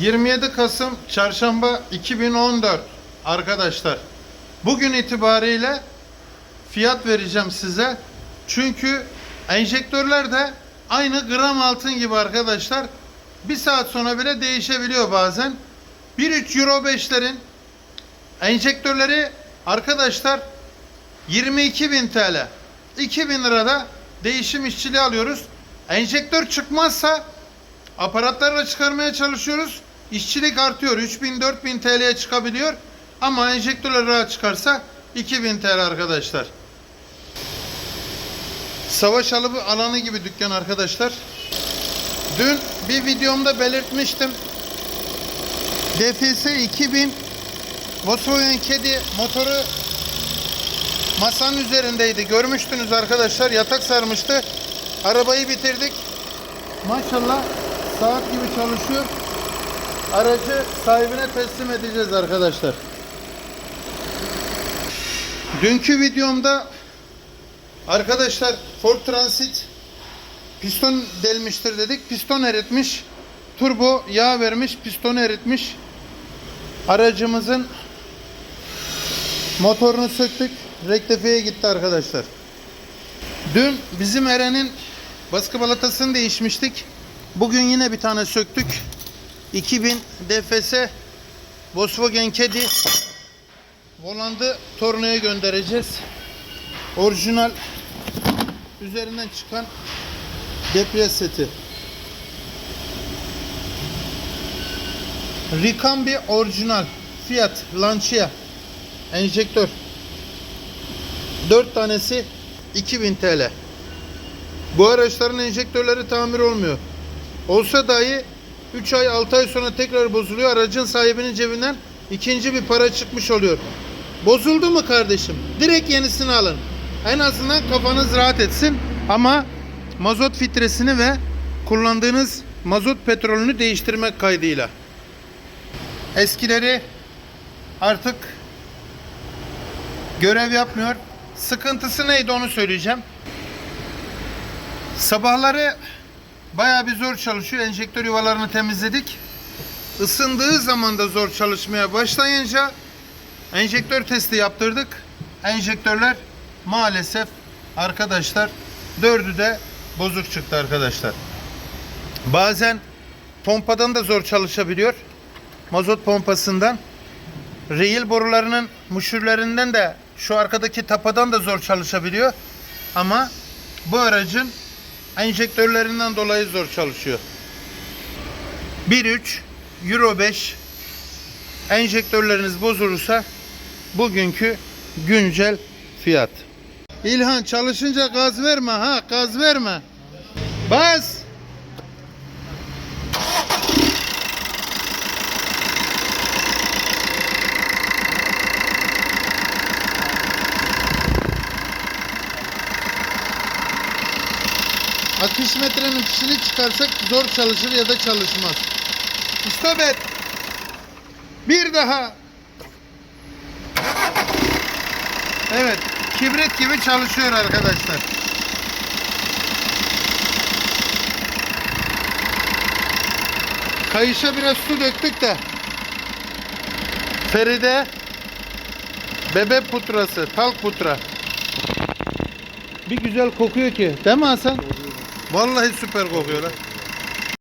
27 Kasım Çarşamba 2014 arkadaşlar. Bugün itibariyle fiyat vereceğim size. Çünkü enjektörler de aynı gram altın gibi arkadaşlar. Bir saat sonra bile değişebiliyor bazen. 1.3 Euro 5'lerin enjektörleri arkadaşlar 22.000 TL. 2000 lirada değişim işçiliği alıyoruz. Enjektör çıkmazsa aparatlarla çıkarmaya çalışıyoruz. İşçilik artıyor. 3000-4000 TL'ye çıkabiliyor. Ama enjektörler rahat çıkarsa 2000 TL arkadaşlar. Savaş alıbı alanı gibi dükkan arkadaşlar. Dün bir videomda belirtmiştim. DFS 2000 Volkswagen Kedi motoru masanın üzerindeydi. Görmüştünüz arkadaşlar. Yatak sarmıştı. Arabayı bitirdik. Maşallah saat gibi çalışıyor. Aracı sahibine teslim edeceğiz arkadaşlar. Dünkü videomda arkadaşlar Ford Transit piston delmiştir dedik. Piston eritmiş. Turbo yağ vermiş. Pistonu eritmiş. Aracımızın motorunu söktük. Rektifiye gitti arkadaşlar. Dün bizim Eren'in baskı balatasını değişmiştik. Bugün yine bir tane söktük. 2000 DFS Volkswagen Kedi volandı tornaya göndereceğiz. Orijinal üzerinden çıkan depriyaj seti. Ricambi orijinal Fiat Lancia enjektör 4 tanesi 2000 TL. Bu araçların enjektörleri tamir olmuyor. Olsa dahi 3 ay 6 ay sonra tekrar bozuluyor. Aracın sahibinin cebinden ikinci bir para çıkmış oluyor. Bozuldu mu kardeşim? Direkt yenisini alın. En azından kafanız rahat etsin. Ama mazot filtresini ve kullandığınız mazot petrolünü değiştirmek kaydıyla. Eskileri artık görev yapmıyor. Sıkıntısı neydi onu söyleyeceğim. Sabahları bayağı bir zor çalışıyor. Enjektör yuvalarını temizledik. Isındığı zaman da zor çalışmaya başlayınca enjektör testi yaptırdık. Enjektörler maalesef arkadaşlar dördü de bozuk çıktı arkadaşlar. Bazen pompadan da zor çalışabiliyor. Mazot pompasından. Reel borularının muşürlerinden de şu arkadaki tapadan da zor çalışabiliyor. Ama bu aracın enjektörlerinden dolayı zor çalışıyor. 1.3 Euro 5 enjektörleriniz bozulursa bugünkü güncel fiyat. İlhan çalışınca gaz verme ha gaz verme. Bas. Akış metrenin fişini çıkarsak zor çalışır ya da çalışmaz. Stop et. Bir daha. Evet. Kibrit gibi çalışıyor arkadaşlar. Kayışa biraz su döktük de. Feride bebe putrası, talk putra. Bir güzel kokuyor ki. Değil mi Hasan? Vallahi süper kokuyor lan.